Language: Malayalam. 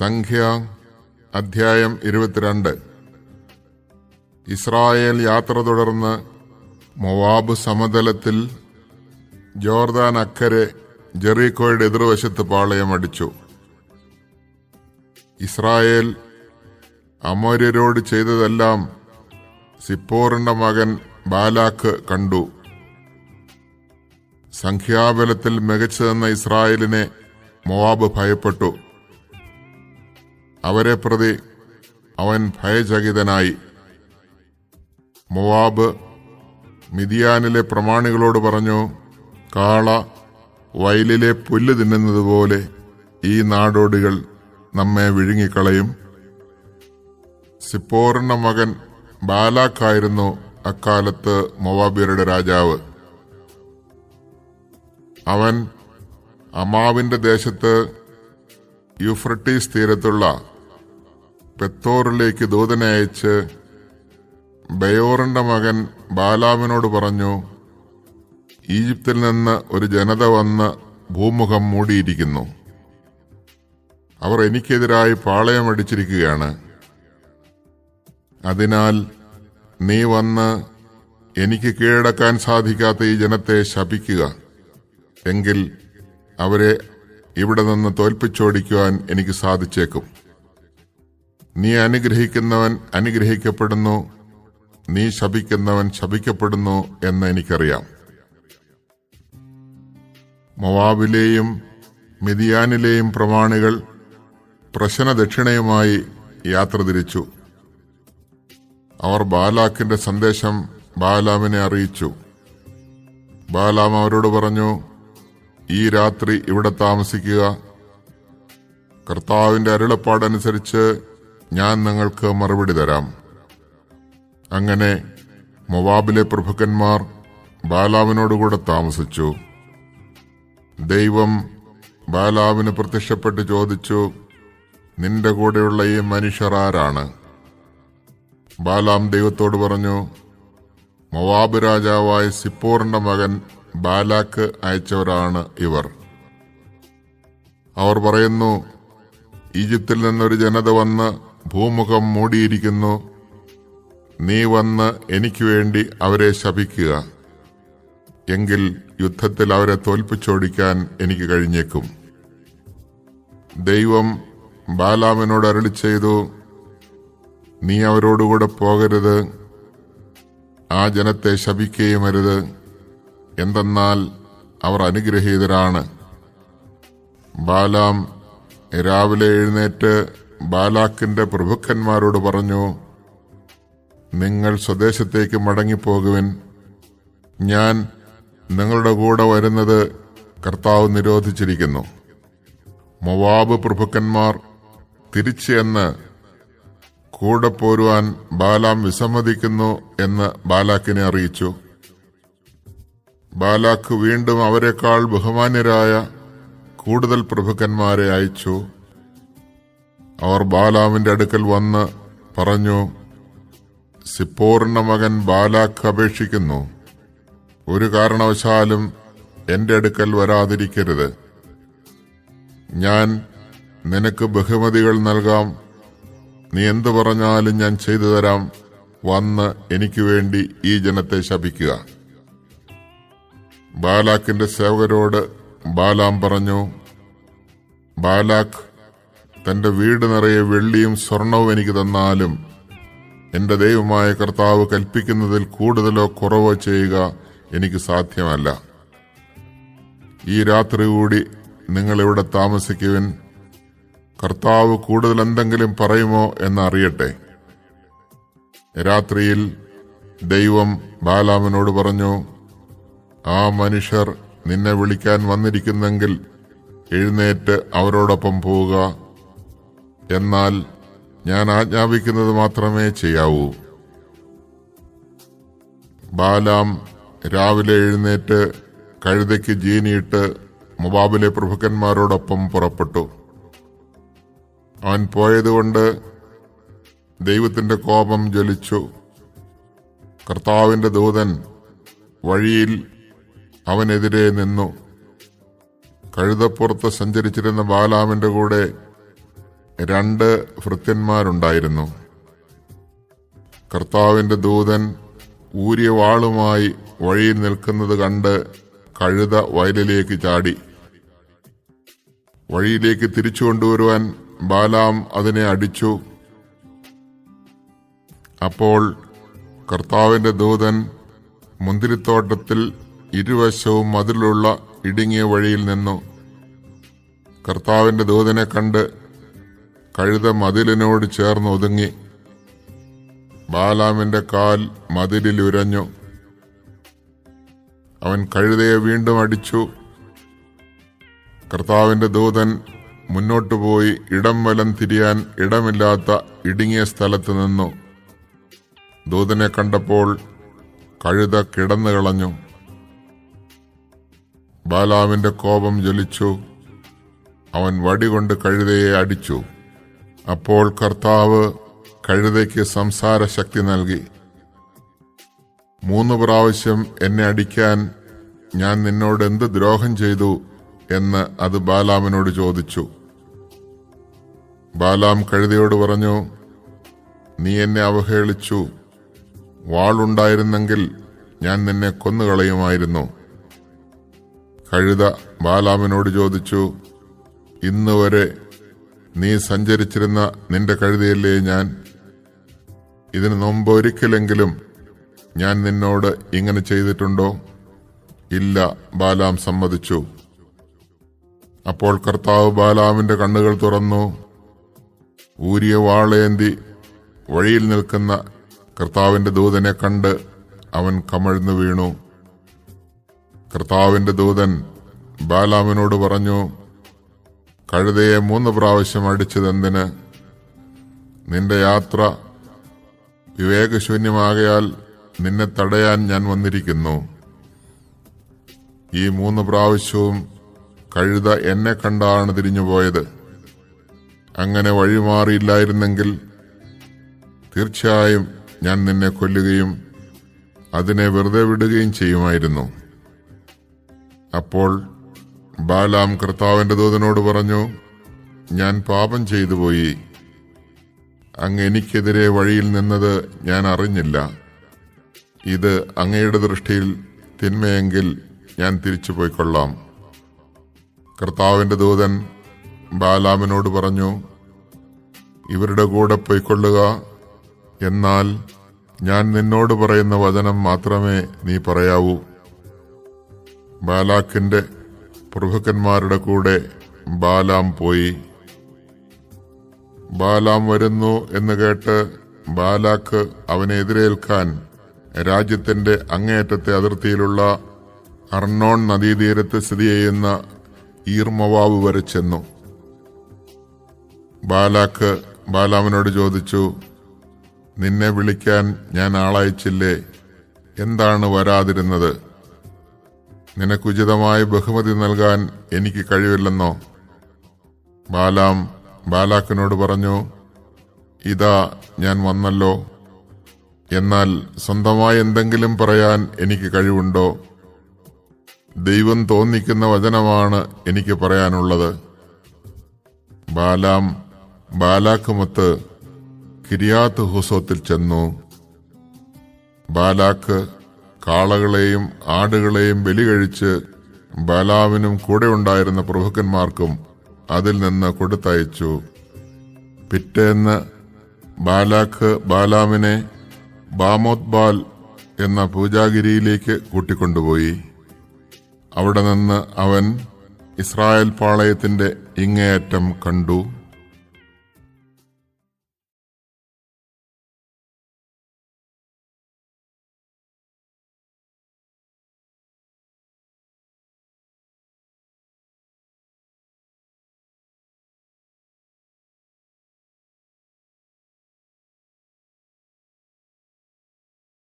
സംഖ്യ അധ്യായം ഇരുപത്തിരണ്ട്. ഇസ്രായേൽ യാത്ര തുടർന്ന് മൊവാബ് സമതലത്തിൽ ജോർദാൻ അക്കരെ ജെറീക്കോയുടെ എതിർവശത്ത് പാളയമടിച്ചു ഇസ്രായേൽ അമോര്യരോട് ചെയ്തതെല്ലാം സിപ്പോറിന്റെ മകൻ ബാലാക്ക് കണ്ടു. സംഖ്യാബലത്തിൽ മികച്ചതെന്ന ഇസ്രായേലിനെ മൊവാബ് ഭയപ്പെട്ടു. അവരെ പ്രതി അവൻ ഭയചകിതനായി. മൊവാബ് മിതിയാനിലെ പ്രമാണികളോട് പറഞ്ഞു കാള വയലിലെ പുല്ല് തിന്നുന്നത് പോലെ ഈ നാടോടികൾ നമ്മെ വിഴുങ്ങിക്കളയും. സിപ്പോറിന്റെ മകൻ ബാലാക്കായിരുന്നു അക്കാലത്ത് മൊവാബിയരുടെ രാജാവ്. അവൻ അമാവിന്റെ ദേശത്ത് യുഫ്രട്ടീസ് തീരത്തുള്ള പെത്തോറിലേക്ക് ദൂതനെ അയച്ച് ബയോറിന്റെ മകൻ ബാലാമിനോട് പറഞ്ഞു ഈജിപ്തിൽ നിന്ന് ഒരു ജനത വന്ന് ഭൂമുഖം മൂടിയിരിക്കുന്നു. അവർ എനിക്കെതിരായി പാളയമടിച്ചിരിക്കുകയാണ് അതിനാൽ നീ വന്ന് എനിക്ക് കീഴടക്കാൻ സാധിക്കാത്ത ഈ ജനത്തെ ശപിക്കുക എങ്കിൽ അവരെ ഇവിടെ നിന്ന് തോൽപ്പിച്ചോടിക്കുവാൻ എനിക്ക് സാധിച്ചേക്കും. നീ അനുഗ്രഹിക്കുന്നവൻ അനുഗ്രഹിക്കപ്പെടുന്നു. നീ ശപിക്കുന്നവൻ ശപിക്കപ്പെടുന്നു എന്ന് എനിക്കറിയാം. മവാബിലെയും മിതിയാനിലെയും പ്രമാണികൾ പ്രശ്ന ദക്ഷിണയുമായി യാത്ര തിരിച്ചു. അവർ ബാലാക്കിന്റെ സന്ദേശം ബാലാമിനെ അറിയിച്ചു. ബാലാം അവരോട് പറഞ്ഞു ഈ രാത്രി ഇവിടെ താമസിക്കുക. കർത്താവിന്റെ അരുളപ്പാടനുസരിച്ച് ഞാൻ നിങ്ങൾക്ക് മറുപടി തരാം. അങ്ങനെ മൊവാബിലെ പ്രഭുക്കന്മാർ ബാലാവിനോടുകൂടെ താമസിച്ചു. ദൈവം ബാലാവിന് പ്രത്യക്ഷപ്പെട്ട് ചോദിച്ചു നിന്റെ കൂടെയുള്ള ഈ മനുഷ്യർ ആരാണ്? ബാലാം ദൈവത്തോട് പറഞ്ഞു മൊവാബ് രാജാവായ സിപ്പോറിന്റെ മകൻ ബാലാക്ക് അയച്ചവരാണ് ഇവർ. അവർ പറയുന്നു ഈജിപ്തിൽ നിന്നൊരു ജനത വന്ന് ഭൂമുഖം മൂടിയിരിക്കുന്നു. നീ വന്ന് എനിക്ക് വേണ്ടി അവരെ ശപിക്കുക. എങ്കിൽ യുദ്ധത്തിൽ അവരെ തോൽപ്പിച്ചോടിക്കാൻ എനിക്ക് കഴിഞ്ഞേക്കും. ദൈവം ബാലാമനോട് അരളി ചെയ്തു നീ അവരോടുകൂടെ പോകരുത്. ആ ജനത്തെ ശപിക്കുകയും അരുത് എന്തെന്നാൽ അവർ അനുഗ്രഹീതരാണ്. ബാലാം രാവിലെ എഴുന്നേറ്റ് ബാലാക്കിന്റെ പ്രഭുക്കന്മാരോട് പറഞ്ഞു നിങ്ങൾ സ്വദേശത്തേക്ക് മടങ്ങിപ്പോകുവിൻ. ഞാൻ നിങ്ങളുടെ കൂടെ വരുന്നത് കർത്താവ് നിരോധിച്ചിരിക്കുന്നു. മൊവാബ് പ്രഭുക്കന്മാർ തിരിച്ചു എന്ന് കൂടെ പോരുവാൻ ബാലാം വിസമ്മതിക്കുന്നു എന്ന് ബാലാക്കിനെ അറിയിച്ചു. ബാലാക്ക് വീണ്ടും അവരെക്കാൾ ബഹുമാന്യരായ കൂടുതൽ പ്രഭുക്കന്മാരെ അയച്ചു. അവർ ബാലാമിന്റെ അടുക്കൽ വന്ന് പറഞ്ഞു സിപ്പോറിന്റെ മകൻ ബാലാക്ക് അപേക്ഷിക്കുന്നു. ഒരു കാരണവശാലും എന്റെ അടുക്കൽ വരാതിരിക്കരുത്. ഞാൻ നിനക്ക് ബഹുമതികൾ നൽകാം. നീ എന്തു പറഞ്ഞാലും ഞാൻ ചെയ്തു തരാം. വന്ന് എനിക്ക് വേണ്ടി ഈ ജനത്തെ ശപിക്കുക. ബാലാക്കിന്റെ സേവകരോട് ബാലാം പറഞ്ഞു ബാലാക്ക് തന്റെ വീട് നിറയെ വെള്ളിയും സ്വർണവും എനിക്ക് തന്നാലും എന്റെ ദൈവമായ കർത്താവ് കൽപ്പിക്കുന്നതിൽ കൂടുതലോ കുറവോ ചെയ്യുക എനിക്ക് സാധ്യമല്ല. ഈ രാത്രി കൂടി നിങ്ങൾ ഇവിടെ താമസിക്കുവിൻ? കർത്താവ് കൂടുതൽ എന്തെങ്കിലും പറയുമോ എന്നറിയട്ടെ രാത്രിയിൽ ദൈവം ബാലാമനോട് പറഞ്ഞു ആ മനുഷ്യർ നിന്നെ വിളിക്കാൻ വന്നിരിക്കുന്നെങ്കിൽ എഴുന്നേറ്റ് അവരോടൊപ്പം പോവുക. എന്നാൽ ഞാൻ ആജ്ഞാപിക്കുന്നത് മാത്രമേ ചെയ്യാവൂ. ബാലാം രാവിലെ എഴുന്നേറ്റ് കഴുതയ്ക്ക് ജീനിയിട്ട് മുബാബിലെ പ്രഭുക്കന്മാരോടൊപ്പം പുറപ്പെട്ടു. അവൻ പോയതുകൊണ്ട് ദൈവത്തിന്റെ കോപം ജ്വലിച്ചു. കർത്താവിന്റെ ദൂതൻ വഴിയിൽ അവനെതിരെ നിന്നു. കഴുതപ്പുറത്ത് സഞ്ചരിച്ചിരുന്ന ബാലാമിന്റെ കൂടെ രണ്ട് ഭൃത്യന്മാരുണ്ടായിരുന്നു. കർത്താവിന്റെ ദൂതൻ ഊരിയ വാളുമായി വഴിയിൽ നിൽക്കുന്നത് കണ്ട് കഴുത വയലിലേക്ക് ചാടി. വഴിയിലേക്ക് തിരിച്ചു കൊണ്ടുവരുവാൻ ബാലാം അതിനെ അടിച്ചു. അപ്പോൾ കർത്താവിന്റെ ദൂതൻ മുന്തിരിത്തോട്ടത്തിൽ ഇരുവശവും മതിലുള്ള ഇടുങ്ങിയ വഴിയിൽ നിന്നു. കർത്താവിന്റെ ദൂതനെ കണ്ട് കഴുത മതിലിനോട് ചേർന്ന് ഒതുങ്ങി. ബാലാമിന്റെ കാൽ മതിലിൽ ഉരഞ്ഞു. അവൻ കഴുതയെ വീണ്ടും അടിച്ചു. കർത്താവിന്റെ ദൂതൻ മുന്നോട്ടു പോയി ഇടം വലം തിരിയാൻ ഇടമില്ലാത്ത ഇടുങ്ങിയ സ്ഥലത്ത് നിന്നു. ദൂതനെ കണ്ടപ്പോൾ കഴുത കിടന്നു കളഞ്ഞു. ബാലാമിന്റെ കോപം ജ്വലിച്ചു. അവൻ വടികൊണ്ട് കഴുതയെ അടിച്ചു. അപ്പോൾ കർത്താവ് കഴുതയ്ക്ക് സംസാര ശക്തി നൽകി മൂന്ന് പ്രാവശ്യം എന്നെ അടിക്കാൻ ഞാൻ നിന്നോട് എന്ത് ദ്രോഹം ചെയ്തു? എന്ന് അത് ബാലാമിനോട് ചോദിച്ചു. ബാലാം കഴുതയോട് പറഞ്ഞു നീ എന്നെ അവഹേളിച്ചു. വാളുണ്ടായിരുന്നെങ്കിൽ ഞാൻ നിന്നെ കൊന്നുകളയുമായിരുന്നു. കഴുത ബാലാമിനോട് ചോദിച്ചു ഇന്ന് വരെ നീ സഞ്ചരിച്ചിരുന്ന നിന്റെ കഴുതയല്ലേ ഞാൻ? ഇതിനു മുമ്പ് ഒരിക്കലെങ്കിലും ഞാൻ നിന്നോട് ഇങ്ങനെ ചെയ്തിട്ടുണ്ടോ? ഇല്ല ബാലാം സമ്മതിച്ചു. അപ്പോൾ കർത്താവ് ബാലാമിന്റെ കണ്ണുകൾ തുറന്നു. ഊരിയ വാളേന്തി വഴിയിൽ നിൽക്കുന്ന കർത്താവിന്റെ ദൂതനെ കണ്ട് അവൻ കമഴ്ന്നു വീണു. കർത്താവിന്റെ ദൂതൻ ബാലാമിനോട് പറഞ്ഞു കഴുതയെ മൂന്ന് പ്രാവശ്യം അടിച്ചതെന്തിന്? നിന്റെ യാത്ര വിവേകശൂന്യമാകയാൽ നിന്നെ തടയാൻ ഞാൻ വന്നിരിക്കുന്നു. ഈ മൂന്ന് പ്രാവശ്യവും കഴുത എന്നെ കണ്ടാണ് തിരിഞ്ഞുപോയത്. അങ്ങനെ വഴിമാറിയില്ലായിരുന്നെങ്കിൽ തീർച്ചയായും ഞാൻ നിന്നെ കൊല്ലുകയും അതിനെ വെറുതെ വിടുകയും ചെയ്യുമായിരുന്നു. അപ്പോൾ ബാലാം കർത്താവിന്റെ ദൂതനോട് പറഞ്ഞു ഞാൻ പാപം ചെയ്തു പോയി. അങ്ങ് എനിക്കെതിരെ വഴിയിൽ നിന്നത് ഞാൻ അറിഞ്ഞില്ല. ഇത് അങ്ങയുടെ ദൃഷ്ടിയിൽ തിന്മയെങ്കിൽ ഞാൻ തിരിച്ചു പോയിക്കൊള്ളാം. കർത്താവിന്റെ ദൂതൻ ബാലാമിനോട് പറഞ്ഞു ഇവരുടെ കൂടെ പോയിക്കൊള്ളുക. എന്നാൽ ഞാൻ നിന്നോട് പറയുന്ന വചനം മാത്രമേ നീ പറയാവൂ. ബാലാക്കിന്റെ പ്രഭുക്കന്മാരുടെ കൂടെ ബാലാം പോയി. ബാലാം വരുന്നു എന്ന് കേട്ട് ബാലാക്ക് അവനെ എതിരേൽക്കാൻ രാജ്യത്തിന്റെ അങ്ങേയറ്റത്തെ അതിർത്തിയിലുള്ള അർണോൺ നദീതീരത്ത് സ്ഥിതി ചെയ്യുന്ന ഈർമവാവ് വരെ ചെന്നു. ബാലാക്ക് ബാലാമിനോട് ചോദിച്ചു നിന്നെ വിളിക്കാൻ ഞാൻ ആളയച്ചില്ലേ? എന്താണ് വരാതിരുന്നത്? നിനക്കുചിതമായ ബഹുമതി നൽകാൻ എനിക്ക് കഴിവില്ലെന്നോ? ബാലാം ബാലാക്കിനോട് പറഞ്ഞു ഇതാ ഞാൻ വന്നല്ലോ. എന്നാൽ സ്വന്തമായി എന്തെങ്കിലും പറയാൻ എനിക്ക് കഴിവുണ്ടോ? ദൈവം തോന്നിക്കുന്ന വചനമാണ് എനിക്ക് പറയാനുള്ളത്. ബാലാം ബാലാക്കുമൊത്ത് കിരിയാത്ത് ഹുസോത്തിൽ ചെന്നു. ബാലാക്ക് കാളകളെയും ആടുകളെയും ബലി കഴിച്ച് ബാലാവിനും കൂടെ ഉണ്ടായിരുന്ന പ്രഭുക്കന്മാർക്കും അതിൽ നിന്ന് കൊടുത്തയച്ചു. പിറ്റേന്ന് ബാലാഖ് ബാലാമിനെ ബാമോത് ബാൽ എന്ന പൂജാഗിരിയിലേക്ക് കൂട്ടിക്കൊണ്ടുപോയി. അവിടെ നിന്ന് അവൻ ഇസ്രായേൽ പാളയത്തിന്റെ ഇങ്ങേയറ്റം കണ്ടു.